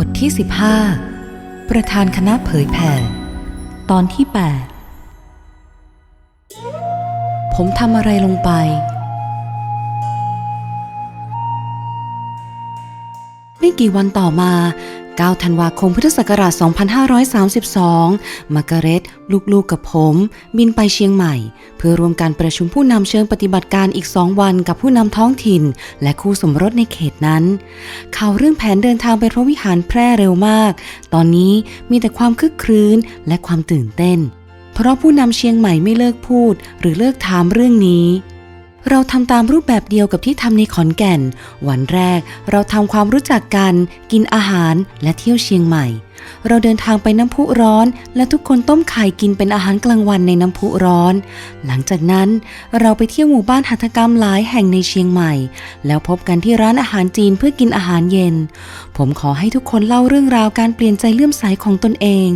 บทที่ 15 ประธานคณะเผยแผ่ ตอนที่ 8 ผมทำอะไรลงไป ไม่กี่วันต่อมา 9 ธันวาคมพุทธศักราช 2532 มาร์กาเร็ตลูกๆกับผม บินไปเชียงใหม่ เพื่อรวมการประชุมผู้นำเชิงปฏิบัติการอีก 2 วันกับผู้นำท้องถิ่น และคู่สมรสในเขตนั้น ข่าวเรื่องแผนเดินทางไปพระวิหารแพร่เร็วมาก ตอนนี้มีแต่ความคึกครื้นและความตื่นเต้น เพราะผู้นำเชียงใหม่ไม่เลิกพูด หรือเลิกถามเรื่องนี้ เราทำตามรูปแบบเดียวกับที่ทำในขอนแก่น วันแรกเราทำความรู้จักกัน กินอาหารและเที่ยวเชียงใหม่ เราเดินทางไปน้ำพุร้อน และทุกคนต้มไข่กินเป็นอาหารกลางวันในน้ำพุร้อน หลังจากนั้นเราไปเที่ยวหมู่บ้านหัตถกรรมหลายแห่งในเชียงใหม่ แล้วพบกันที่ร้านอาหารจีนเพื่อกินอาหารเย็น ผมขอให้ทุกคนเล่าเรื่องราวการเปลี่ยนใจเลื่อมใสของตนเอง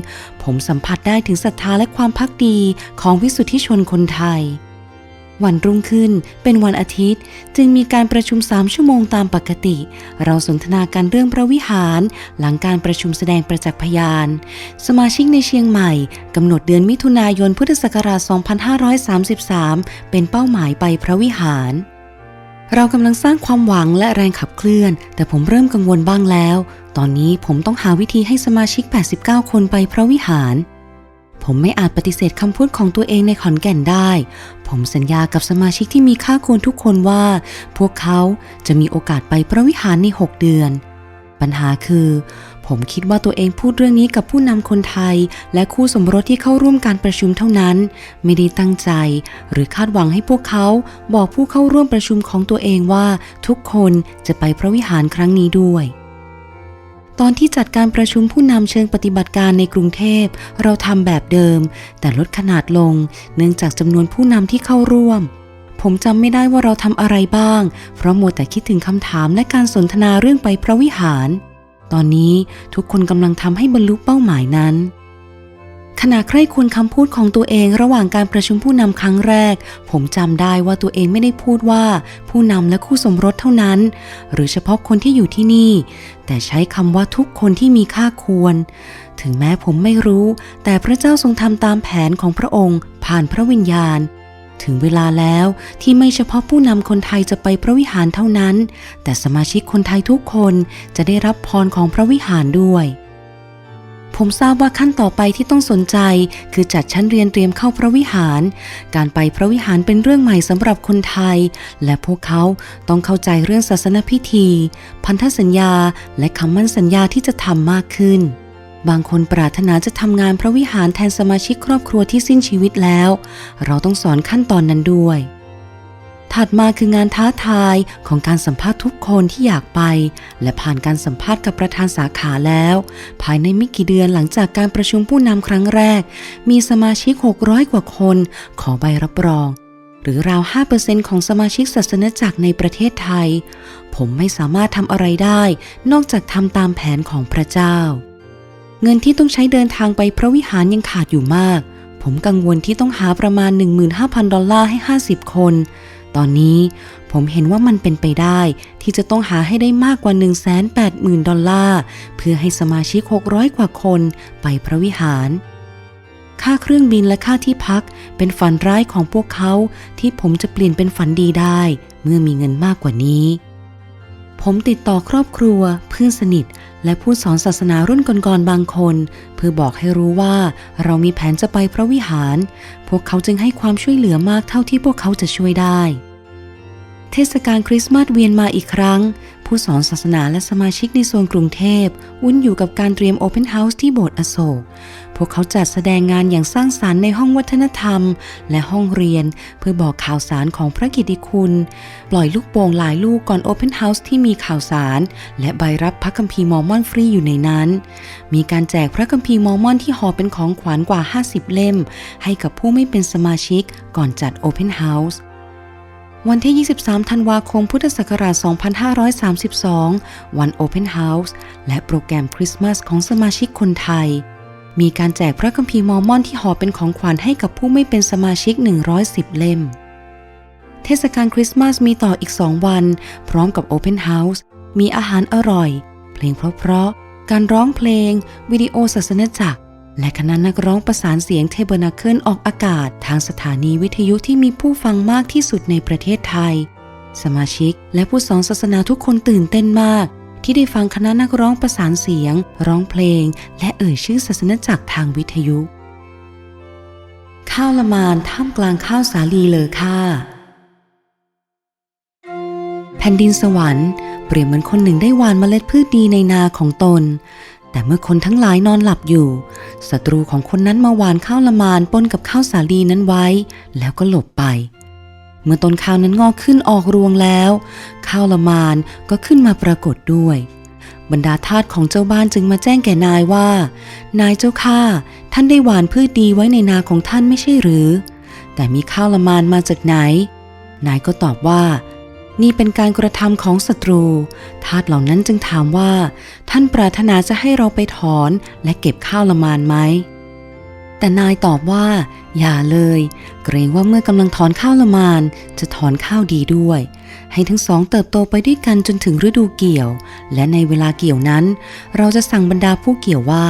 ผมสัมผัสได้ถึงศรัทธาและความพักดีของวิสุทธิชนคนไทย วันรุ่งขึ้นเป็นวันอาทิตย์ จึงมีการประชุมสามชั่วโมงตามปกติ เราสนทนากันเรื่องพระวิหาร หลังการประชุมแสดงประจักษ์พยาน สมาชิกในเชียงใหม่กำหนดเดือนมิถุนายนพุทธศักราช 2533 เป็นเป้าหมายไปพระวิหาร เรากำลังสร้างความหวังและแรงขับเคลื่อน แต่ผมเริ่มกังวลบ้างแล้ว ตอนนี้ผมต้องหาวิธีให้สมาชิก 89 คนไปพระวิหาร ผมไม่อาจปฏิเสธคำพูดของตัวเองในขอนแก่นได้ ผมสัญญากับสมาชิกที่มีค่าควรทุกคนว่า พวกเขาจะมีโอกาสไปพระวิหารใน 6 เดือน ปัญหาคือ ผมคิดว่าตัวเองพูดเรื่องนี้กับผู้นำคนไทย และคู่สมรสที่เข้าร่วมการประชุมเท่านั้น ไม่ได้ตั้งใจ หรือคาดหวังให้พวกเขาบอกผู้เข้าร่วมประชุมของตัวเองว่า ทุกคนจะไปพระวิหารครั้งนี้ด้วย ตอนที่จัดการประชุมผู้นำเชิงปฏิบัติการในกรุงเทพ เราทำแบบเดิม แต่ลดขนาดลง เนื่องจากจำนวนผู้นำที่เข้าร่วม ผมจำไม่ได้ว่าเราทำอะไรบ้าง เพราะมัวแต่คิดถึงคำถามและการสนทนาเรื่องไปพระวิหาร ตอนนี้ทุกคนกำลังทำให้บรรลุเป้าหมายนั้น ขณะใคร่ควรคำพูดของตัวเองระหว่างการประชุมผู้นำครั้งแรก ผมจำได้ว่าตัวเองไม่ได้พูดว่า ผู้นำและคู่สมรสเท่านั้น หรือเฉพาะคนที่อยู่ที่นี่ แต่ใช้คำว่าทุกคนที่มีค่าควร ถึงแม้ผมไม่รู้ แต่พระเจ้าทรงทำตามแผนของพระองค์ผ่านพระวิญญาณ ถึงเวลาแล้วที่ไม่เฉพาะผู้นำคนไทยจะไปพระวิหารเท่านั้น แต่สมาชิกคนไทยทุกคนจะได้รับพรของพระวิหารด้วย ผมทราบว่าขั้นต่อไปที่ต้องสนใจ คือจัดชั้นเรียนเตรียมเข้าพระวิหาร การไปพระวิหารเป็นเรื่องใหม่สำหรับคนไทย และพวกเขาต้องเข้าใจเรื่องศาสนพิธี พันธสัญญา และคำมั่นสัญญาที่จะทำมากขึ้นบางคนปรารถนาจะทำงานพระวิหารแทนสมาชิกครอบครัวที่สิ้นชีวิตแล้ว เราต้องสอนขั้นตอนนั้นด้วย ถัดมาคืองานท้าทายของการสัมภาษณ์ทุกคนที่อยากไป และผ่านการสัมภาษณ์กับประธานสาขาแล้ว ภายในไม่กี่เดือนหลังจากการประชุมผู้นำครั้งแรก มีสมาชิก 600 กว่าคน ขอใบรับรอง หรือราว 5%ของสมาชิกศาสนจักรในประเทศไทย ผมไม่สามารถทำอะไรได้ นอกจากทำตามแผนของพระเจ้า เงินที่ต้องใช้เดินทางไปพระวิหารยังขาดอยู่มาก ผมกังวลที่ต้องหาประมาณ 15,000 ดอลลาร์ให้ 50 คน ตอนนี้ผมเห็นว่ามันเป็นไปได้ที่จะต้องหาให้ได้มากกว่า 180,000 ดอลลาร์ เพื่อให้สมาชิก 600 กว่าคนไปพระวิหาร ค่าเครื่องบินและค่าที่พักเป็นฝันร้ายของพวกเขาที่ผมจะเปลี่ยนเป็นฝันดีได้ เมื่อมีเงินมากกว่านี้ ผมติดต่อครอบครัว เพื่อนสนิท และผู้สอนศาสนารุ่นก่อนๆบางคน เพื่อบอกให้รู้ว่าเรามีแผนจะไปพระวิหาร พวกเขาจึงให้ความช่วยเหลือมากเท่าที่พวกเขาจะช่วยได้ เทศกาลคริสต์มาสเวียนมาอีกครั้ง ผู้สอนศาสนาและสมาชิกในโซนกรุงเทพวุ่นอยู่กับการเตรียมโอเพนเฮาส์ที่โบสถ์อโศก พวกเขาจัดแสดงงานอย่างสร้างสารรค์ในห้องวัฒนธรรม และห้องเรียนเพื่อบอกข่าวสารของพระกิติคุณ ปล่อยลูกโป่งหลายลูกก่อนโอเพนเฮาส์ที่มีข่าวสาร และใบรับพระคัมภีร์มอร์มอนฟรีอยู่ในนั้น มีการแจกพระคัมภีร์มอร์มอนที่ห่อเป็นของขวัญกว่า 50 เล่ม ให้กับผู้ไม่เป็นสมาชิกก่อนจัดโอเพนเฮาส์ วันที่ 23 ธันวาคม พุทธศักราช 2532 วัน Open House และโปรแกรมคริสต์มาสของสมาชิกคนไทย มีการแจกพระคัมภีร์มอร์มอนที่ห่อเป็นของขวัญให้กับผู้ไม่เป็นสมาชิก 110 เล่ม เทศกาลคริสต์มาสมีต่ออีก 2 วัน พร้อมกับ Open House มีอาหารอร่อย เพลงเพราะๆ การร้องเพลง วิดีโอศาสนจักร และคณะนักร้องประสานเสียงเทเบอร์นาเคิลออกอากาศ ทางสถานีวิทยุที่มีผู้ฟังมากที่สุดในประเทศไทย สมาชิกและผู้สอนศาสนาทุกคนตื่นเต้นมาก ที่ได้ฟังคณะนักร้องประสานเสียง ร้องเพลง และเอ่ยชื่อศาสนจักรทางวิทยุ ข้าวละมานท่ามกลางข้าวสาลีเลอค่าแผ่นดินสวรรค์เปรียบเหมือนคนหนึ่งได้หว่านเมล็ดพืชดีในนาของตน แต่เมื่อคนทั้งหลายนอนหลับอยู่ศัตรูของคนนั้นมาหวานข้าวละมานปนกับข้าวสาลีนั้นไว้ แล้วก็หลบไป เมื่อต้นข้าวนั้นงอกขึ้นออกรวงแล้ว ข้าวละมานก็ขึ้นมาปรากฏด้วย บรรดาทาสของเจ้าบ้านจึงมาแจ้งแก่นายว่า นายเจ้าข้าท่านได้หวานพืชดีไว้ในนาของท่านไม่ใช่หรือ แต่มีข้าวละมานมาจากไหน นายก็ตอบว่า นี่เป็นการกระทำของศัตรู ทาสเหล่านั้นจึงถามว่า ท่านปรารถนาจะให้เราไปถอนและเก็บข้าวละมานไหม แต่นายตอบว่า อย่าเลย เกรงว่าเมื่อกำลังถอนข้าวละมาน จะถอนข้าวดีด้วย ให้ทั้งสองเติบโตไปด้วยกันจนถึงฤดูเกี่ยว และในเวลาเกี่ยวนั้น เราจะสั่งบรรดาผู้เกี่ยวว่า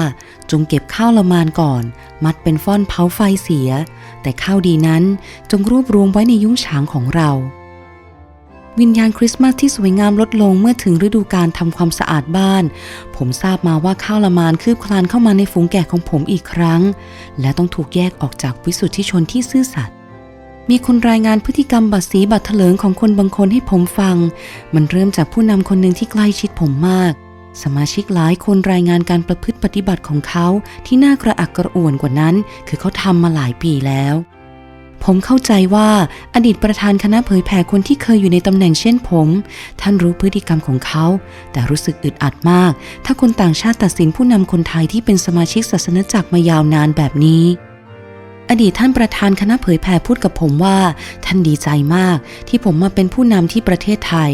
จงเก็บข้าวละมานก่อน มัดเป็นฟ่อนเผาไฟเสีย แต่ข้าวดีนั้นจงรวบรวมไว้ในยุ้งฉางของเรา วิญญาณคริสต์มาสที่สวยงามลดลงเมื่อถึงฤดูการทำความสะอาดบ้าน ผมทราบมาว่าข้าวละมานคืบคลานเข้ามาในฝูงแกะของผมอีกครั้ง และต้องถูกแยกออกจากวิสุทธิชนที่ซื่อสัตย์มีคนรายงานพฤติกรรมบัตรสีบัตรเถลิงของคนบางคนให้ผมฟัง มันเริ่มจากผู้นำคนหนึ่งที่ใกล้ชิดผมมาก สมาชิกหลายคนรายงานการประพฤติปฏิบัติของเขาที่น่ากระอักกระอ่วนกว่านั้น คือเขาทำมาหลายปีแล้ว ผมเข้าใจว่าอดีตประธานคณะเผยแผ่คนที่เคยอยู่ในตำแหน่งเช่นผม ท่านรู้พฤติกรรมของเขา แต่รู้สึกอึดอัดมาก ถ้าคนต่างชาติตัดสินผู้นำคนไทยที่เป็นสมาชิกศาสนจักรมายาวนานแบบนี้ อดีตท่านประธานคณะเผยแผ่พูดกับผมว่า ท่านดีใจมาก ที่ผมมาเป็นผู้นำที่ประเทศไทย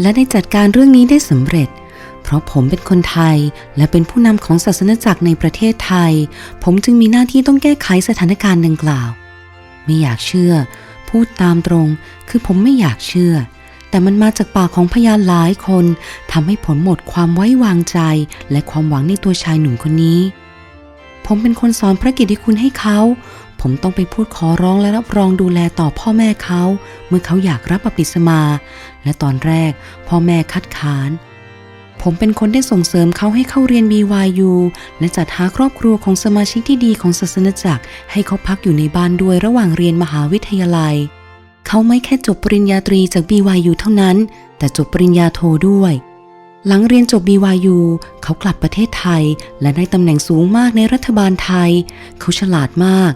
และได้จัดการเรื่องนี้ได้สำเร็จเพราะผมเป็นคนไทยและเป็นผู้นำของศาสนจักรในประเทศไทย ผมจึงมีหน้าที่ต้องแก้ไขสถานการณ์ดังกล่าว ไม่อยากเชื่อ พูดตามตรง คือผมไม่อยากเชื่อ แต่มันมาจากปากของพยานหลายคนทำให้ผมหมดความไว้วางใจ และความหวังในตัวชายหนุ่มคนนี้ ผมเป็นคนสอนพระกิตติคุณให้เขา ผมต้องไปพูดขอร้องและรับรองดูแลต่อพ่อแม่เขา เมื่อเขาอยากรับบัพติศมา และตอนแรกพ่อแม่คัดค้าน ผมเป็นคนได้ส่งเสริมเขาให้เข้าเรียน BYU และจัดหาครอบครัวของสมาชิกที่ดีของศาสนจักร ให้เขาพักอยู่ในบ้านด้วยระหว่างเรียนมหาวิทยาลัย เขาไม่แค่จบปริญญาตรีจาก BYU เท่านั้น แต่จบปริญญาโทด้วย หลังเรียนจบ BYU เขากลับประเทศไทย และได้ตำแหน่งสูงมากในรัฐบาลไทย เขาฉลาดมาก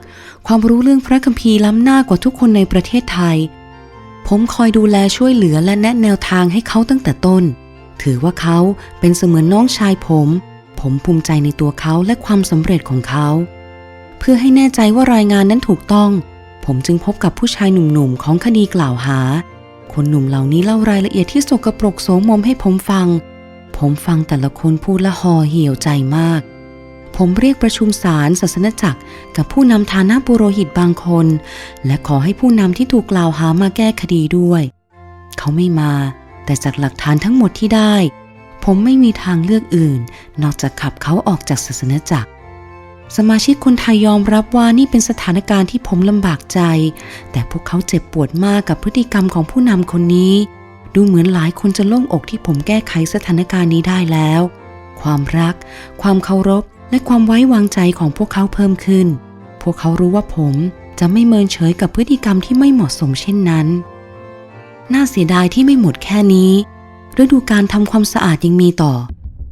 ความรู้เรื่องพระคัมภีร์ล้ำหน้ากว่าทุกคนในประเทศไทย ผมคอยดูแลช่วยเหลือและแนะแนวทางให้เขาตั้งแต่ต้น ถือว่าเขาเป็นเสมือนน้องชายผม ผมภูมิใจในตัวเขาและความสำเร็จของเขา เพื่อให้แน่ใจว่ารายงานนั้นถูกต้อง ผมจึงพบกับผู้ชายหนุ่มๆของคดีกล่าวหา คนหนุ่มเหล่านี้เล่ารายละเอียดที่สกปรกโสมมให้ผมฟัง ผมฟังแต่ละคนพูดและหอเหี่ยวใจมาก ผมเรียกประชุมศาลศาสนจักร กับผู้นำฐานะบุโรหิตบางคน และขอให้ผู้นำที่ถูกกล่าวหามาแก้คดีด้วย เขาไม่มา แต่จากหลักฐานทั้งหมดที่ได้ ผมไม่มีทางเลือกอื่น นอกจากขับเขาออกจากศาสนจักร สมาชิกคนไทยยอมรับว่านี่เป็นสถานการณ์ที่ผมลำบากใจ แต่พวกเขาเจ็บปวดมากกับพฤติกรรมของผู้นำคนนี้ ดูเหมือนหลายคนจะโล่งอกที่ผมแก้ไขสถานการณ์นี้ได้แล้ว ความรัก ความเคารพ และความไว้วางใจของพวกเขาเพิ่มขึ้น พวกเขารู้ว่าผมจะไม่เมินเฉยกับพฤติกรรมที่ไม่เหมาะสมเช่นนั้น น่าเสียดายที่ไม่หมดแค่นี้ฤดูการทำความสะอาดยังมีต่อ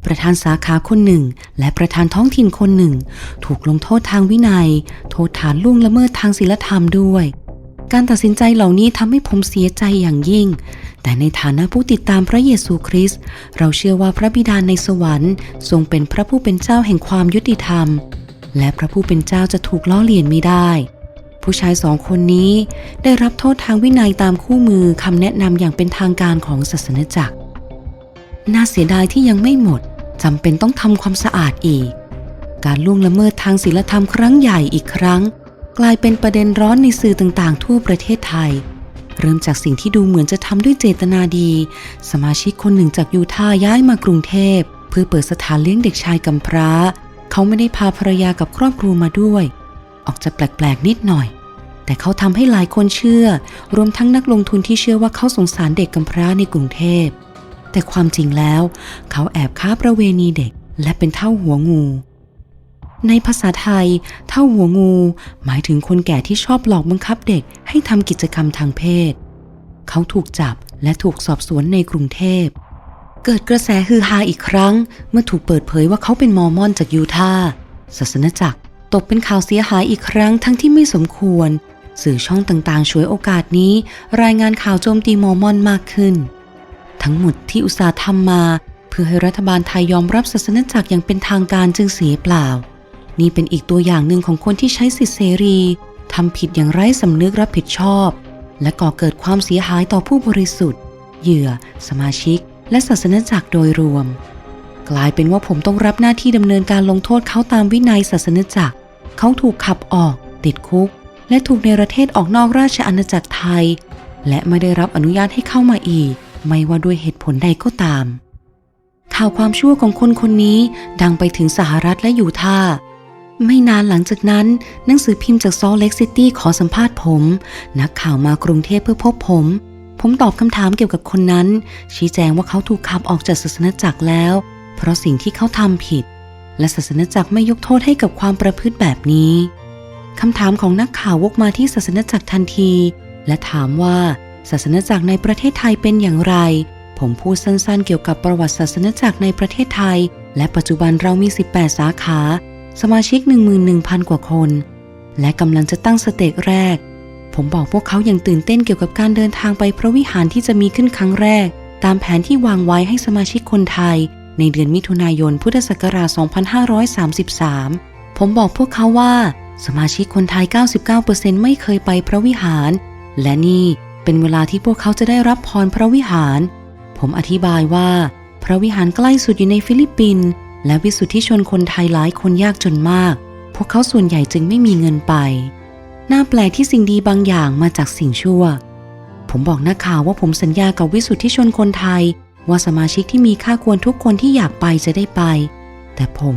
ประธานสาขาคนหนึ่ง และประธานท้องถิ่นคนหนึ่ง ถูกลงโทษทางวินัย โทษฐานล่วงละเมิดทางศีลธรรมด้วย การตัดสินใจเหล่านี้ทำให้ผมเสียใจอย่างยิ่ง แต่ในฐานะผู้ติดตามพระเยซูคริสต์เราเชื่อว่าพระบิดาในสวรรค์ทรงเป็นพระผู้เป็นเจ้าแห่งความยุติธรรม และพระผู้เป็นเจ้าจะถูกล้อเลียนไม่ได้ ผู้ชายสองคนนี้ได้รับโทษทางวินัยตามคู่มือคำแนะนำอย่างเป็นทางการของศาสนจักร น่าเสียดายที่ยังไม่หมดจำเป็นต้องทำความสะอาดอีก การล่วงละเมิดทางศีลธรรมครั้งใหญ่อีกครั้ง กลายเป็นประเด็นร้อนในสื่อต่างๆ ทั่วประเทศไทย เริ่มจากสิ่งที่ดูเหมือนจะทำด้วยเจตนาดี สมาชิกคนหนึ่งจากยูทาห์ย้ายมากรุงเทพ เพื่อเปิดสถานเลี้ยงเด็กชายกำพร้า เขาไม่ได้พาภรรยากับครอบครัวมาด้วย ออกจะแปลกๆนิดหน่อย แต่เขาทำให้หลายคนเชื่อ รวมทั้งนักลงทุนที่เชื่อว่าเขาสงสารเด็กกำพร้าในกรุงเทพ แต่ความจริงแล้ว เขาแอบค้าประเวณีเด็กและเป็นเท่าหัวงู ในภาษาไทย เท่าหัวงู หมายถึงคนแก่ที่ชอบหลอกบังคับเด็กให้ทำกิจกรรมทางเพศ เขาถูกจับและถูกสอบสวนในกรุงเทพเกิดกระแสฮือฮาอีกครั้ง เมื่อถูกเปิดเผยว่าเขาเป็นมอร์มอนจากยูทาห์ศาสนจักร ตกเป็นข่าวเสียหายอีกครั้งทั้งที่ไม่สมควร สื่อช่องต่างๆ ช่วยโอกาสนี้ รายงานข่าวโจมตีมอมอนมากขึ้น ทั้งหมดที่อุตสาห์ทำมา เพื่อให้รัฐบาลไทยยอมรับศาสนจักรอย่างเป็นทางการจึงเสียเปล่า นี่เป็นอีกตัวอย่างหนึ่งของคนที่ใช้สิทธิเสรีทำผิดอย่างไร้สำนึกรับผิดชอบ และก่อเกิดความเสียหายต่อผู้บริสุทธิ์ เหยื่อ สมาชิก และศาสนจักรโดยรวม กลายเป็นว่าผมต้องรับหน้าที่ดำเนินการลงโทษเขาตามวินัยศาสนจักร เขาถูกขับออก ติดคุก และถูกในประเทศออกนอกราชอาณาจักรไทย และไม่ได้รับอนุญาตให้เข้ามาอีก ไม่ว่าด้วยเหตุผลใดก็ตาม ข่าวความชั่วของคนคนนี้ดังไปถึงสหรัฐและยูทาห์ไม่นานหลังจากนั้น หนังสือพิมพ์จากซอลเล็กซิตี้ขอสัมภาษณ์ผม นักข่าวมากรุงเทพเพื่อพบผม ผมตอบคำถามเกี่ยวกับคนนั้น ชี้แจงว่าเขาถูกขับออกจากศาสนจักรแล้ว เพราะสิ่งที่เขาทำผิด และศาสนจักรไม่ยกโทษให้กับความประพฤติแบบนี้คำถามของนักข่าววกมาที่ศาสนจักรทันที และถามว่าศาสนจักรในประเทศไทยเป็นอย่างไร ผมพูดสั้นๆ เกี่ยวกับประวัติศาสนจักรในประเทศไทย และปัจจุบันเรามี 18 สาขา สมาชิก 11,000 กว่าคน และกำลังจะตั้งสเตจแรก ผมบอกพวกเขาอย่างตื่นเต้นเกี่ยวกับการเดินทางไปพระวิหารที่จะมีขึ้นครั้งแรก ตามแผนที่วางไว้ให้สมาชิกคนไทย ในเดือนมิถุนายนพุทธศักราช 2533 ผมบอกพวกเขาว่า สมาชิกคนไทย 99%ไม่เคยไปพระวิหาร และนี่เป็นเวลาที่พวกเขาจะได้รับพรพระวิหาร ผมอธิบายว่า พระวิหารใกล้สุดอยู่ในฟิลิปปินส์และวิสุทธิชนคนไทยหลายคนยากจนมาก พวกเขาส่วนใหญ่จึงไม่มีเงินไป น่าแปลกที่สิ่งดีบางอย่างมาจากสิ่งชั่ว ผมบอกนักข่าวว่าผมสัญญากับวิสุทธิชนคนไทย ว่าสมาชิกที่มีค่าควรทุกคนที่อยากไปจะได้ไป แต่ผม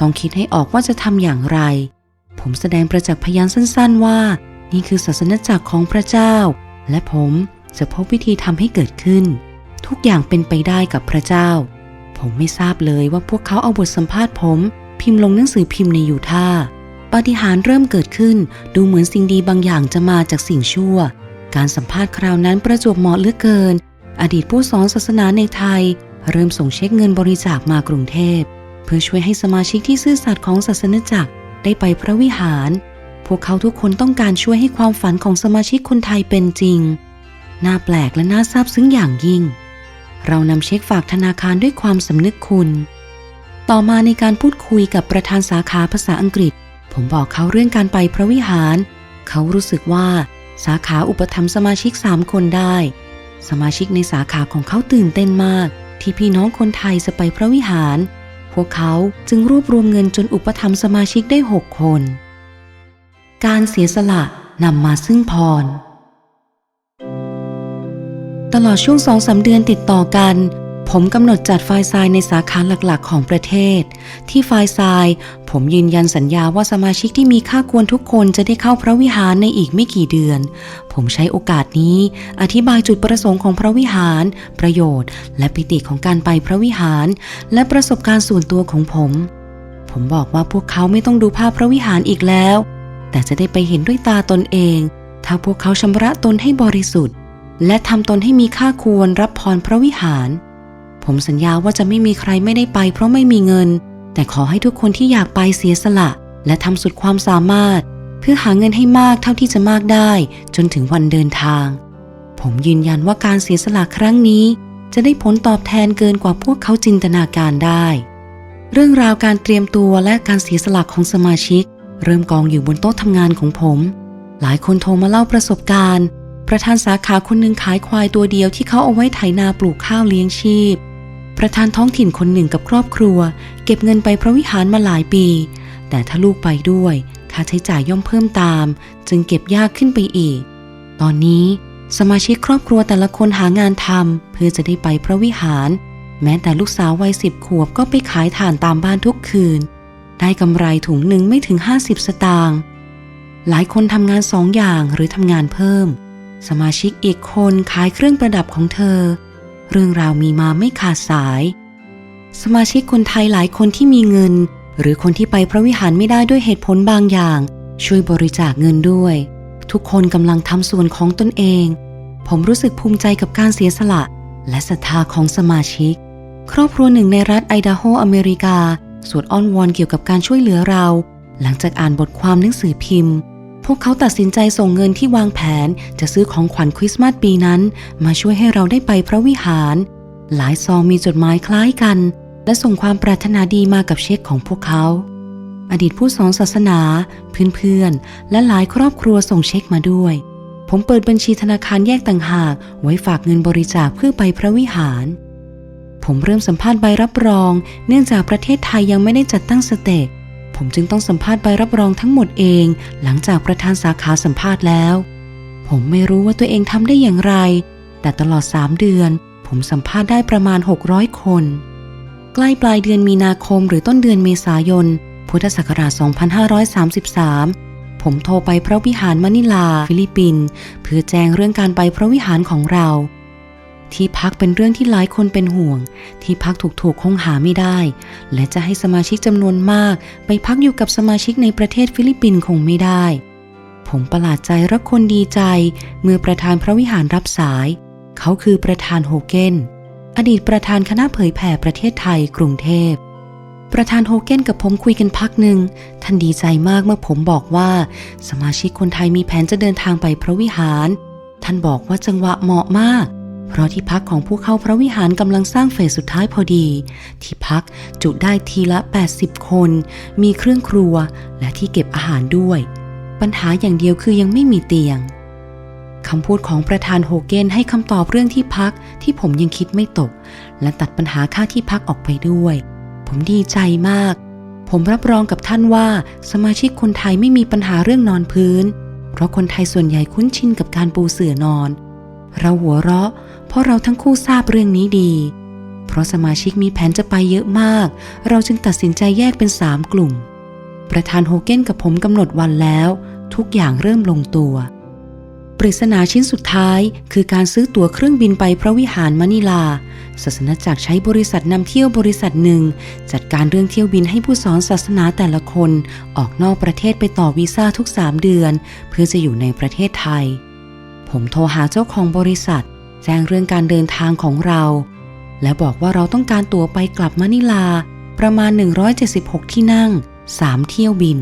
ต้องคิดให้ออกว่าจะทำอย่างไร ผมแสดงประจักษ์พยานสั้นๆว่า นี่คือศาสนจักรของพระเจ้า และผมจะพบวิธีทำให้เกิดขึ้น ทุกอย่างเป็นไปได้กับพระเจ้า ผมไม่ทราบเลยว่าพวกเขาเอาบทสัมภาษณ์ผม พิมพ์ลงหนังสือพิมพ์ในยูทาห์ปาฏิหาริย์เริ่มเกิดขึ้นดูเหมือนสิ่งดีบางอย่างจะมาจากสิ่งชั่ว การสัมภาษณ์คราวนั้นประจวบเหมาะเหลือเกิน อดีตผู้สอนศาสนาในไทย เริ่มส่งเช็คเงินบริจาคมากรุงเทพ เพื่อช่วยให้สมาชิกที่ซื่อสัตย์ของศาสนจักรได้ไปพระวิหาร พวกเขาทุกคนต้องการช่วยให้ความฝันของสมาชิกคนไทยเป็นจริง น่าแปลกและน่าซาบซึ้งอย่างยิ่ง เรานำเช็คฝากธนาคารด้วยความสำนึกคุณ ต่อมาในการพูดคุยกับประธานสาขาภาษาอังกฤษ ผมบอกเขาเรื่องการไปพระวิหาร เขารู้สึกว่าสาขาอุปถัมภ์สมาชิกสามคนได้ สมาชิกในสาขาของเขาตื่นเต้นมาก ที่พี่น้องคนไทยจะไปพระวิหาร พวกเขาจึงรวบรวมเงินจนอุปถัมภ์สมาชิกได้หกคน การเสียสละนำมาซึ่งพร ตลอดช่วงสองสาเดือนติดต่อกัน ผมกำหนดจัดไฟล์ทรายในสาขาหลักๆ ของประเทศ ที่ไฟล์ทราย ผมยืนยันสัญญาว่าสมาชิกที่มีค่าควรทุกคนจะได้เข้าพระวิหารในอีกไม่กี่เดือน ผมใช้โอกาสนี้ อธิบายจุดประสงค์ของพระวิหาร ประโยชน์ และปิติของการไปพระวิหาร และประสบการณ์ส่วนตัวของผม ผมบอกว่าพวกเขาไม่ต้องดูภาพพระวิหารอีกแล้ว แต่จะได้ไปเห็นด้วยตาตนเอง ถ้าพวกเขาชำระตนให้บริสุทธิ์ และทำตนให้มีค่าควรรับพรพระวิหาร ผมสัญญาว่าจะไม่มีใครไม่ได้ไปเพราะไม่มีเงิน แต่ขอให้ทุกคนที่อยากไปเสียสละ และทำสุดความสามารถ เพื่อหาเงินให้มากเท่าที่จะมากได้ จนถึงวันเดินทาง ผมยืนยันว่าการเสียสละครั้งนี้ จะได้ผลตอบแทนเกินกว่าพวกเขาจินตนาการได้ เรื่องราวการเตรียมตัวและการเสียสละของสมาชิก เริ่มกองอยู่บนโต๊ะทำงานของผม หลายคนโทรมาเล่าประสบการณ์ประธานสาขาคนหนึ่งขายควายตัวเดียวที่เขาเอาไว้ไถนาปลูกข้าวเลี้ยงชีพ ประธานท้องถิ่นคนหนึ่งกับครอบครัว เก็บเงินไปพระวิหารมาหลายปี แต่ถ้าลูกไปด้วย ค่าใช้จ่ายย่อมเพิ่มตาม จึงเก็บยากขึ้นไปอีก ตอนนี้สมาชิกครอบครัวแต่ละคนหางานทำเพื่อจะได้ไปพระวิหาร แม้แต่ลูกสาววัยสิบขวบก็ไปขายถ่านตามบ้านทุกคืน ได้กำไรถุงหนึ่งไม่ถึง 50 สตางค์หลายคนทำงานสองอย่างหรือทำงานเพิ่ม สมาชิกอีกคนขายเครื่องประดับของเธอ เรื่องราวมีมาไม่ขาดสาย สมาชิกคนไทยหลายคนที่มีเงิน หรือคนที่ไปพระวิหารไม่ได้ด้วยเหตุผลบางอย่าง ช่วยบริจาคเงินด้วย ทุกคนกำลังทำส่วนของตนเอง ผมรู้สึกภูมิใจกับการเสียสละ และศรัทธาของสมาชิก ครอบครัวหนึ่งในรัฐไอดาโฮอเมริกาสวดอ้อนวอนเกี่ยวกับการช่วยเหลือเรา หลังจากอ่านบทความหนังสือพิมพ์ วกเขาตัดสินใจส่งเงินที่วางแผน จะซื้อของขวัญคริสต์มาสปีนั้น มาช่วยให้เราได้ไปพระวิหาร หลายซองมีจดหมายคล้ายกัน และส่งความปรารถนาดีมากับเช็คของพวกเขา อดีตผู้สอนศาสนา เพื่อนๆ และหลายครอบครัวส่งเช็คมาด้วย ผมเปิดบัญชีธนาคารแยกต่างหาก ไว้ฝากเงินบริจาคเพื่อไปพระวิหาร ผมเริ่มสัมภาษณ์ใบรับรอง เนื่องจากประเทศไทยยังไม่ได้จัดตั้งสเตจ ผมจึงต้องสัมภาษณ์ใบรับรองทั้งหมดเอง หลังจากประธานสาขาสัมภาษณ์แล้ว ผมไม่รู้ว่าตัวเองทำได้อย่างไร แต่ตลอด 3 เดือน ผมสัมภาษณ์ได้ประมาณ 600 คน ใกล้ปลายเดือนมีนาคมหรือต้นเดือนเมษายน พุทธศักราช 2533 ผมโทรไปพระวิหารมะนิลา ฟิลิปปินส์เพื่อแจ้งเรื่องการไปพระวิหารของเรา ที่พักเป็นเรื่องที่หลายคนเป็นห่วง ที่พักถูกๆคงหาไม่ได้ และจะให้สมาชิกจำนวนมาก ไปพักอยู่กับสมาชิกในประเทศฟิลิปปินส์คงไม่ได้ ผมประหลาดใจรักคนดีใจ เมื่อประธานพระวิหารรับสาย เขาคือประธานโฮเกนอดีตประธานคณะเผยแผ่ประเทศไทยกรุงเทพประธานโฮเกนกับผมคุยกันพักหนึ่ง ท่านดีใจมากเมื่อผมบอกว่า สมาชิกคนไทยมีแผนจะเดินทางไปพระวิหาร ท่านบอกว่าจังหวะเหมาะมาก เพราะที่พักของผู้เข้าพระวิหารกำลังสร้างเฟสสุดท้ายพอดี ที่พักจุได้ทีละ 80 คน มีเครื่องครัวและที่เก็บอาหารด้วย ปัญหาอย่างเดียวคือยังไม่มีเตียงคำพูดของประธานโฮเกนให้คำตอบเรื่องที่พักที่ผมยังคิดไม่ตก และตัดปัญหาค่าที่พักออกไปด้วย ผมดีใจมาก ผมรับรองกับท่านว่าสมาชิกคนไทยไม่มีปัญหาเรื่องนอนพื้น เพราะคนไทยส่วนใหญ่คุ้นชินกับการปูเสื่อนอน เราหัวเราะ เพราะเราทั้งคู่ทราบเรื่องนี้ดี เพราะสมาชิกมีแผนจะไปเยอะมาก เราจึงตัดสินใจแยกเป็นสามกลุ่ม ประธานโฮเกนกับผมกำหนดวันแล้ว ทุกอย่างเริ่มลงตัว ปริศนาชิ้นสุดท้าย คือการซื้อตั๋วเครื่องบินไปพระวิหารมะนิลาศาสนาจักรใช้บริษัทนำเที่ยวบริษัทหนึ่ง จัดการเรื่องเที่ยวบินให้ผู้สอนศาสนาแต่ละคน ออกนอกประเทศไปต่อวีซ่าทุก 3 เดือน เพื่อจะอยู่ในประเทศไทย ผมโทรหาเจ้าของบริษัท แจ้งเรื่องการเดินทางของเรา และบอกว่าเราต้องการตั๋วไปกลับมะนิลาประมาณ 176 ที่นั่ง 3 เที่ยวบิน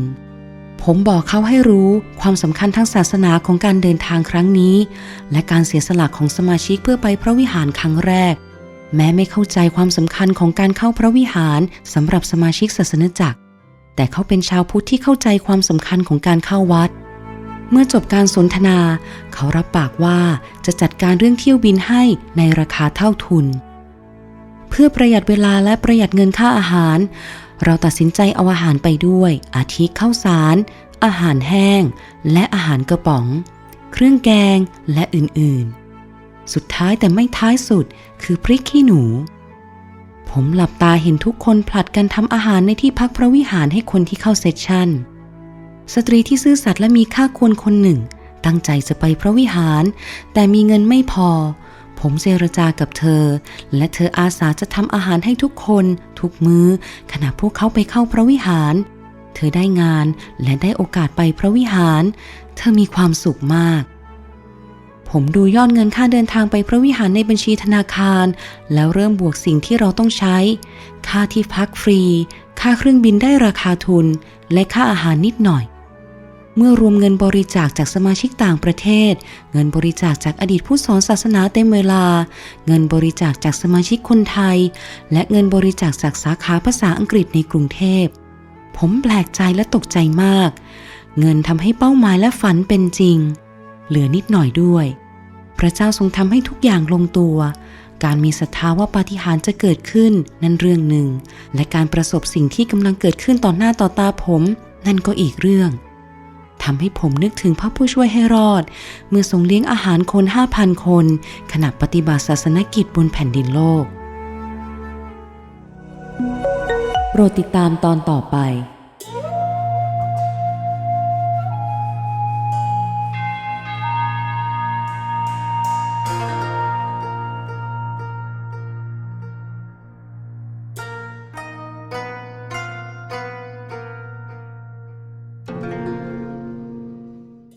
ผมบอกเขาให้รู้ความสำคัญทางศาสนาของการเดินทางครั้งนี้ และการเสียสละของสมาชิกเพื่อไปพระวิหารครั้งแรก แม้ไม่เข้าใจความสำคัญของการเข้าพระวิหารสำหรับสมาชิกศาสนจักร แต่เขาเป็นชาวพุทธที่เข้าใจความสำคัญของการเข้าวัด เมื่อจบการสนทนา เขารับปากว่าจะจัดการเรื่องเที่ยวบินให้ในราคาเท่าทุน เพื่อประหยัดเวลาและประหยัดเงินค่าอาหาร เราตัดสินใจเอาอาหารไปด้วย อาทิข้าวสาร อาหารแห้ง และอาหารกระป๋อง เครื่องแกงและอื่นๆ สุดท้ายแต่ไม่ท้ายสุดคือพริกขี้หนู ผมหลับตาเห็นทุกคนผลัดกันทำอาหารในที่พักพระวิหารให้คนที่เข้าเซสชั่น สตรีที่ซื่อสัตย์และมีค่าควรคนหนึ่ง ตั้งใจจะไปพระวิหาร แต่มีเงินไม่พอ ผมเจรจากับเธอ และเธออาสาจะทำอาหารให้ทุกคน ทุกมือ้อ ขณะพวกเขาไปเข้าพระวิหาร เธอได้งานและได้โอกาสไปพระวิหาร เธอมีความสุขมาก ผมดูยอดเงินค่าเดินทางไปพระวิหารในบัญชีธนาคาร แล้วเริ่มบวกสิ่งที่เราต้องใช้ ค่าที่พักฟรี ค่าเครื่องบินได้ราคาทุน และค่าอาหารนิดหน่อย เมื่อรวมเงินบริจาคจากสมาชิกต่างประเทศ เงินบริจาคจากอดีตผู้สอนศาสนาเต็มเวลา เงินบริจาคจากสมาชิกคนไทย และเงินบริจาคจากสาขาภาษาอังกฤษในกรุงเทพ ผมแปลกใจและตกใจมาก เงินทำให้เป้าหมายและฝันเป็นจริง เหลือนิดหน่อยด้วย พระเจ้าทรงทำให้ทุกอย่างลงตัว การมีศรัทธาว่าปาฏิหาริย์จะเกิดขึ้นนั่นเรื่องหนึ่ง และการประสบสิ่งที่กำลังเกิดขึ้นต่อหน้าต่อตาผม นั่นก็อีกเรื่อง ทำให้ผมนึกถึงพระผู้ช่วยให้รอด เมื่อทรงเลี้ยงอาหารคนห้าพันคน ขณะปฏิบัติศาสนกิจบนแผ่นดินโลก โปรดติดตามตอนต่อไป